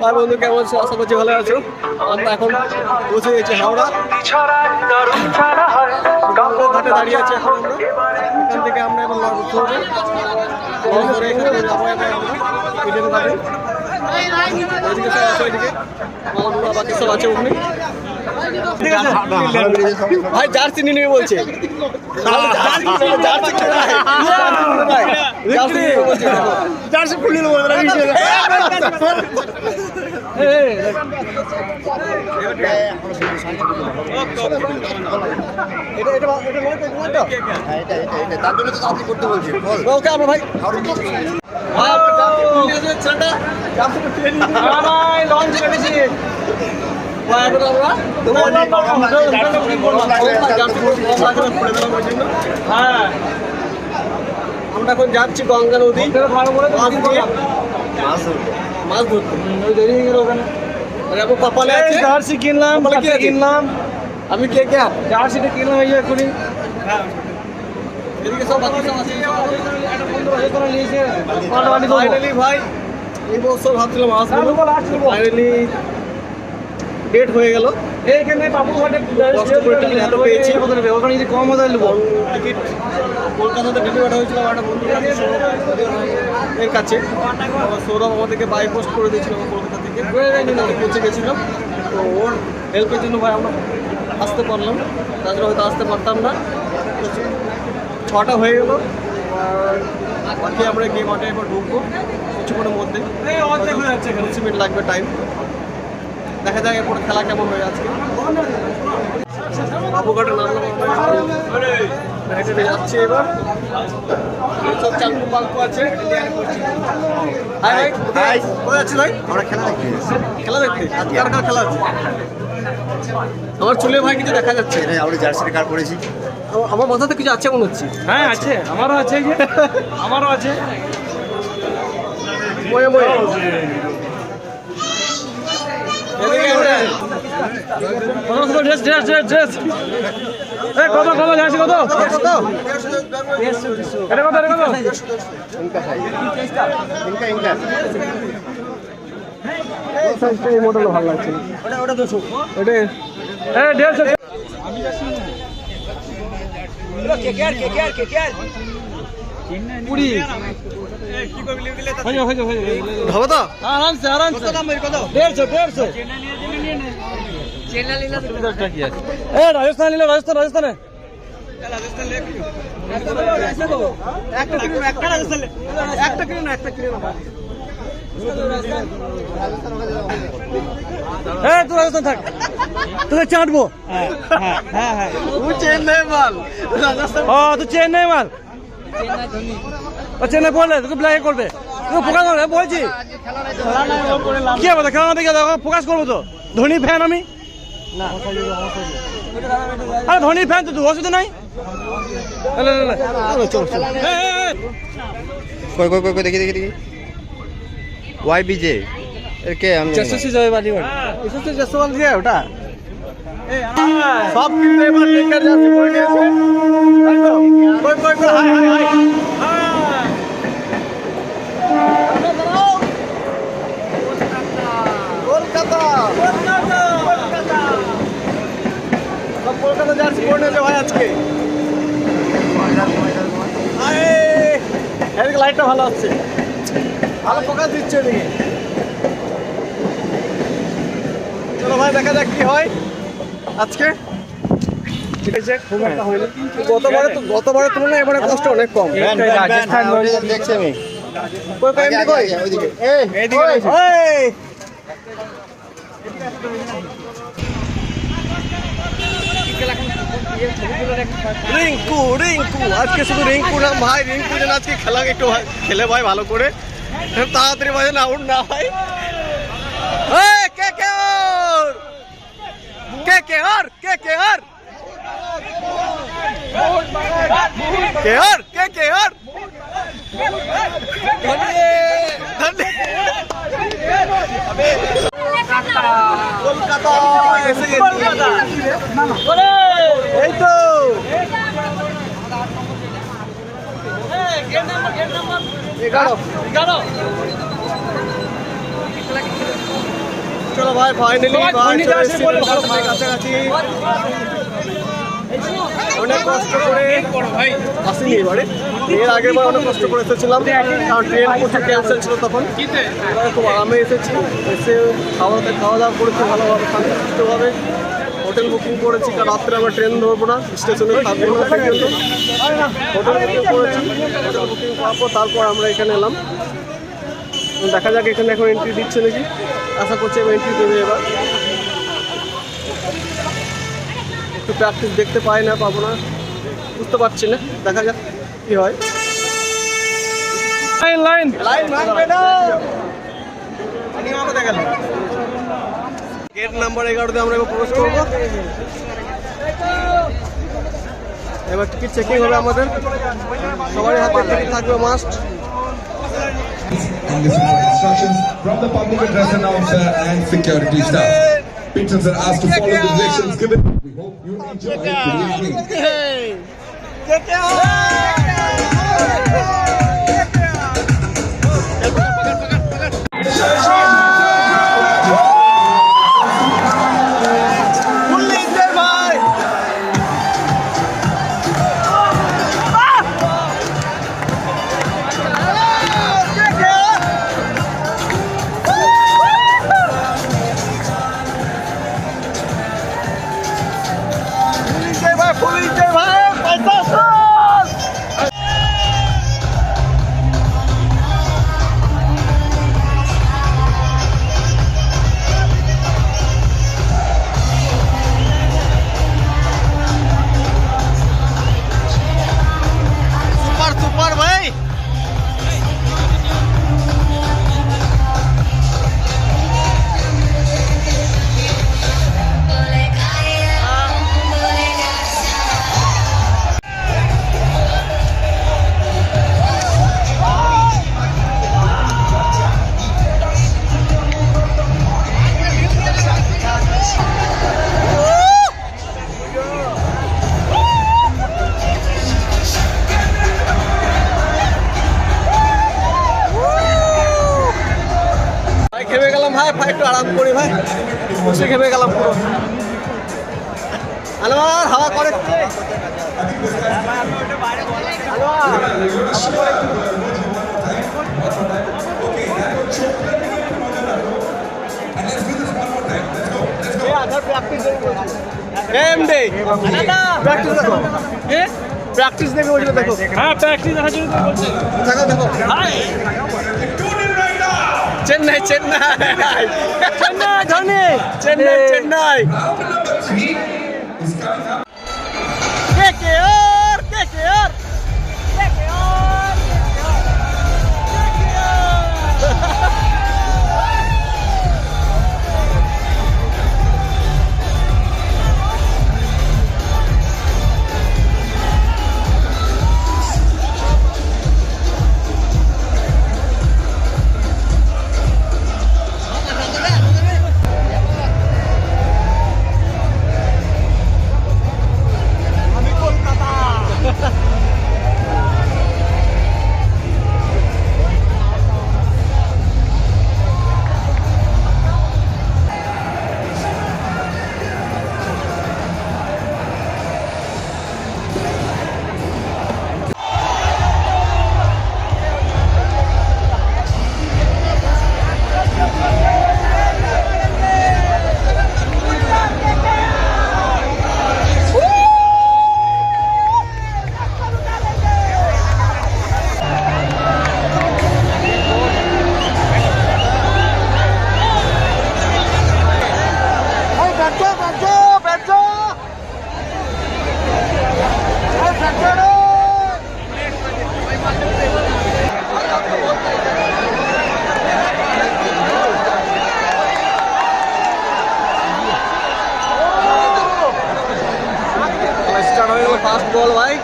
ভাই বন্ধু, কেমন আছো? আশা করছি ভালো আছো। আমরা এখন পৌঁছে গেছি হাওড়া। ঘাটে দাঁড়িয়ে আছি এখন আমরা। এখান থেকে আমরা এখন লঞ্চ করব লঞ্চ এবার আমরা ওইদিকে আছে, ওইদিকে। সব আছে ওখানে। ঠিক আছে। ভাই জার্সি নিয়ে নেবে বলছে। জার্সি নেবে, ওকে আমরা ভাই। লঞ্চ। আমরা। হ্যাঁ। এখন যাচ্ছি গঙ্গা নদী। মাছ ধরতে। আর কপালে আছে? জার্সি কিনলাম কিনলাম। আমি কে কে? জার্সিটা কিনলাম এই এখনই এদিকে সব বাকি সব আছে। নিয়েছে ফাইনালি ভাই এই বছর ভাবছিলাম আসব। ফাইনালি ডেট হয়ে গেল। এইখানে বাবু ঘাটে কষ্ট করে টিকিট হাতে পেয়েছি। ওখানে যদি কম মজা নেব টিকিট কলকাতাতে ডেলিভারি হয়েছিল আমার বন্ধুর কাছে। এর কাছে। সৌরভ আমাদেরকে বাই পোস্ট করে দিয়েছিল কলকাতা থেকে। পৌঁছে গেছিলাম। তো ওর হেল্পের জন্য ভাই আমরা আসতে পারলাম। তাছাড়া হয়তো আসতে পারতাম না। ছটা হয়ে গেল। আর বাকি আমরা গিয়ে মাঠে এবার ঢুকবো। কিছুক্ষণের মধ্যে। মিনিট লাগবে টাইম দেখা যাক এরপর খেলা কেমন হয়ে আজকে নামলাম হেঁটে যাচ্ছি এবার। সব চাঙ্কু পাঙ্কু আছে হাই ভাই কোথায় আছিস? ভাই? আমরা খেলা দেখতে। খেলা দেখতে? কার কার খেলা আছে? আমার চুলে ভাই কিছু দেখা যাচ্ছে। এখানে আমরা কার মাথাতে কিছু আছে মনে হচ্ছে। হ্যাঁ আছে। আমারও আছে আমারও আছে। ময়ে ময়ে। কত কত ড্রেস ড্রেস ড্রেস ড্রেস এ কত কত জার্সি কত কত এটা কত এটা কত ইনকা ইনকা এই মডেল ভালো লাগছে ওটা ওটা এ হয়ে হয়ে হয়ে হবে তো আরামসে আরামসে দেড়শো দেড়শো এ রাজস্থান নিলে রাজস্থান রাজস্থানে। একটা একটা রাজস্থান একটা কিলো না একটা তুই রাজস্থান থাক। তোকে চাটবো। ও চেন্নাই মাল। ও তুই চেন্নাই মাল। ও চেন্নাই বললে তোকে ব্ল্যাক করবে। তুই ফোকাস করবে বলছি। কি হবে তো খেলা না দেখে দেখো ফোকাস করব তো। ধোনি ফ্যান আমি। আরে ধোনির ফ্যান তো তুই অসুবিধা নাই। কই কই কই কই দেখি দেখি দেখি। ওয়াই বিজে এর কে? আমি। যশস্বী জয় জসওয়াল দিয়ে ওটা? সব কিন্তু এবার টেকার যাচ্ছে পড়ে নিয়েছে তাই তো? কই কই কই hi hi hi Kolkata Kolkata সব কলকাতা যাচ্ছি পড়ে নিয়েছে ভাই আজকে আয় এদিকে লাইটটা ভালো হচ্ছে ভালো ফোকাস দিচ্ছে এদিকে। চলো ভাই দেখা যাক কি হয় আজকে। ঠিক আছে খুব একটা হয়নি। গতবারে তো গতবারের তুলনায় এবারে কষ্ট অনেক কম। রাজস্থান দেখছি আমি। কই কই? এমনি কই ওইদিকে এই এইদিকে ওই রিঙ্কু রিঙ্কু। আজকে শুধু রিঙ্কু নাম ভাই রিঙ্কু যেন আজকে খেলা একটু খেলে ভাই ভালো করে। তাড়াতাড়ি ভাই যেন আউট না হয় কে কে ওর? কে কে আর কে কে আর কে আর কে কে আর কলকাতা এসে গেছি। এই তো। এগারো। চলো ভাই ফাইনালি ভালো। কাছাকাছি। অনেক কষ্ট করে আসিনি এবারে। এর আগের বার অনেক কষ্ট করে এসেছিলাম কারণ ট্রেন প্রচুর ক্যান্সেল ছিল তখন। এবারে খুব আরামে এসেছি এসে খাওয়া খাওয়া দাওয়া করেছি ভালোভাবে শান্তিভাবে হোটেল বুকিং করেছি কারণ রাত্রে আমরা ট্রেন ধরবো না স্টেশনে থাকব না। হোটেল বুকিং করেছি হোটেল বুকিং করার পর তারপর আমরা এখানে এলাম। দেখা যাক এখানে এখন এন্ট্রি দিচ্ছে নাকি। আশা করছি এবার এন্ট্রি দেবে এবার। একটু প্র্যাকটিস দেখতে পাই না পাবো না। বুঝতে পারছি না দেখা যাক কি হয়। Line line. লাইন ভাঙবে না। দেখা গেট নাম্বার এগারোতে আমরা এবার প্রবেশ করব এবার টিকিট চেকিং হবে আমাদের সবারই হাতে টিকিট থাকবে must and listen for instructions from the public address announcer and security staff. Patrons are asked to follow the directions given. We hope you enjoy the evening. বসে খেপে গেলাম পুরো। আনোয়ার হাওয়া করে practice দেখো। Practice দেখে হ্যাঁ প্র্যাকটিস দেখার জন্য দেখো দেখো চেন্নাই চেন্নাই। চেন্নাই ধোনি। চেন্নাই চেন্নাই। লাস্ট বল ভাই।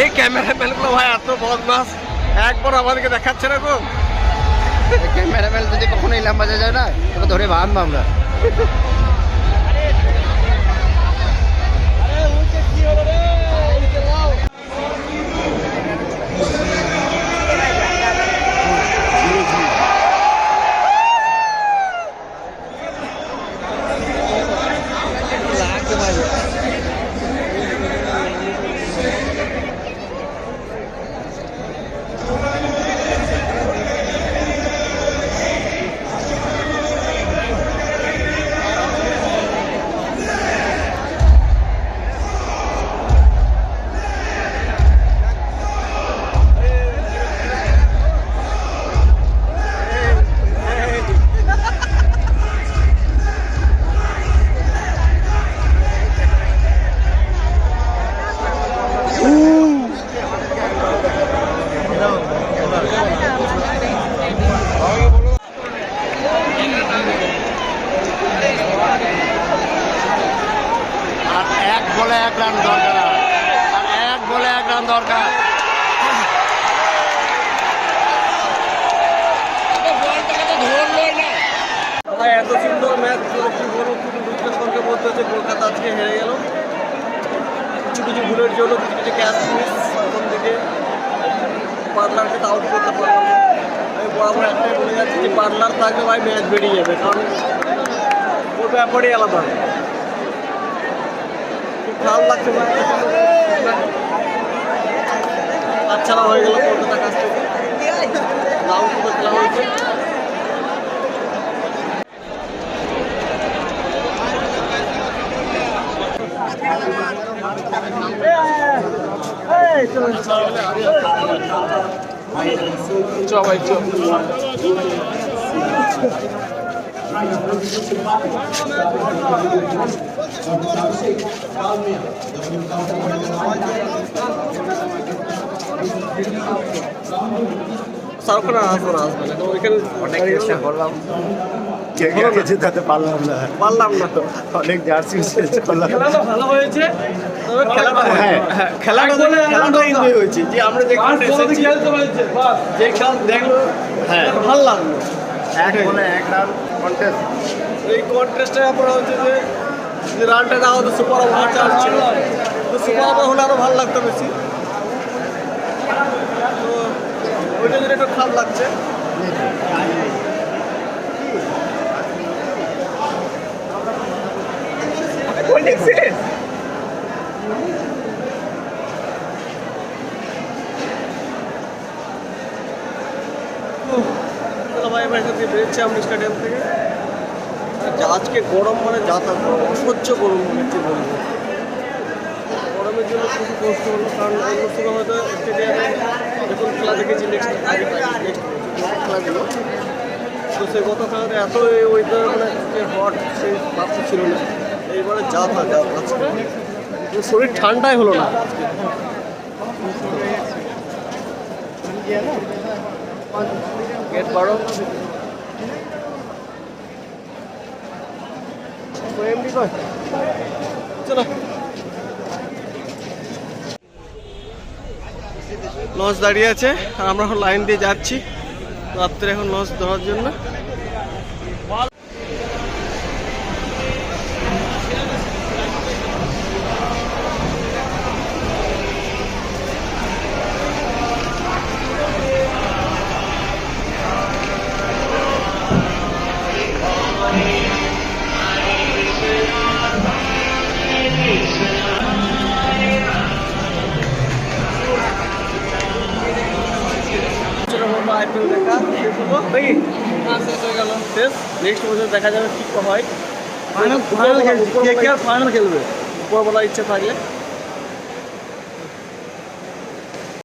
এই ক্যামেরাম্যানগুলো ভাই এত বদমাস। একবার আমাদেরকে দেখাচ্ছে না গো। ক্যামেরাম্যান যদি কখনো ইলাম বাজা যায় না তোকে ধরে বাঁধবো আমরা। আর এত সুন্দর ম্যাচ সঙ্গে বলতে হচ্ছে কলকাতা আজকে হেরে গেল। কিছু কিছু ভুলের জন্য কিছু কিছু ক্যাচ মিস প্রথম দিকে। পার্লারকে তো আউট করতে পারলাম। আমি বরাবর একটাই বলে যাচ্ছি যে পার্লার থাকলে ভাই ম্যাচ বেরিয়ে যাবে, কারণ ওর ব্যাপারই আলাদা। খুব ভালো লাগছে আচ্ছা হয়ে গেল কলকাতার কাছ থেকে রাউন্ড করে খেলা হয়েছে খান আসব না আসবে না। ওইখানে অনেক চেষ্টা করলাম। কে হলো জেতাতে পারলাম না। পারলাম না তো। অনেক জার্সি করলাম। ভালো হয়েছে। হ্যাঁ খেলাটা খেলাটা এনজয় হয়েছে যে আমরা এসেছি যে খেলা দেখল হ্যাঁ ভালো লাগল এক এই কন্টেস্টে আপনার হচ্ছে যে যে রানটা দেওয়া হতো সুপার ওভার ছিল তো সুপার আরও ভালো লাগতো বেশি তো ওইটা একটু খারাপ লাগছে এখান থেকে বেরোচ্ছি আমরা স্টেডিয়াম থেকে? যা আজকে গরম মানে যাতায়াত গরম, অসহ্য গরম মনে হচ্ছে বলব? গরমের জন্য খুবই কষ্ট হলো, কারণ অন্য সময় হয়তো স্টেডিয়ামে যখন খেলা দেখেছি নেক্সট আগে খেলাগুলো তো সেই গত খেলাতে এত ওয়েদার মানে যে হট সেই ভাবটা ছিল না। এইবারে যা তা যা আজকে শরীর ঠান্ডাই হলো না। গেট চলো লঞ্চ দাঁড়িয়ে আছে আর আমরা এখন লাইন দিয়ে যাচ্ছি। রাত্রে এখন লঞ্চ ধরার জন্য। আইপিএল দেখা শেষ হলো। নাকি শেষ হয়ে গেল। শেষ। নেক্সট বছর দেখা যাবে কী হয়। ফাইনাল ফাইনাল কে ফাইনাল খেলবে। উপরবেলা ইচ্ছে থাকলে।